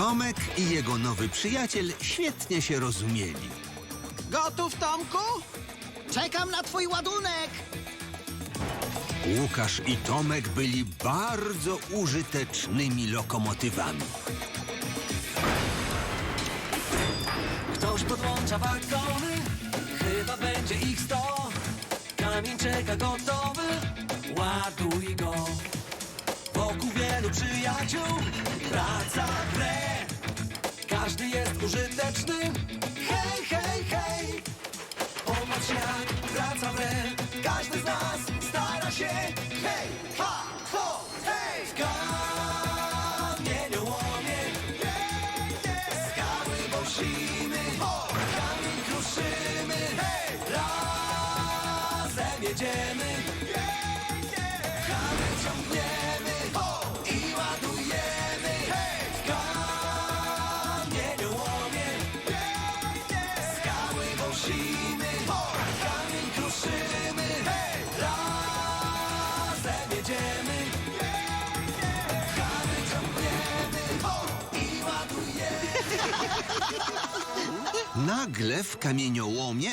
Tomek i jego nowy przyjaciel świetnie się rozumieli. Gotów, Tomku? Czekam na twój ładunek! Łukasz i Tomek byli bardzo użytecznymi lokomotywami. Ktoś podłącza wagony, chyba będzie ich sto. Kamień czeka gotowy, ładuj go. Wokół wielu przyjaciół, grę. Każdy jest użyteczny, hej, hej, hej. Popatrz jak praca w grę, każdy z nas stara się, hej, ha, ho, hej. W kamieniołomie, skały bosimy, kamień kruszymy, razem jedziemy, jedziemy, kamień ciągniemy i ładujemy. Nagle w kamieniołomie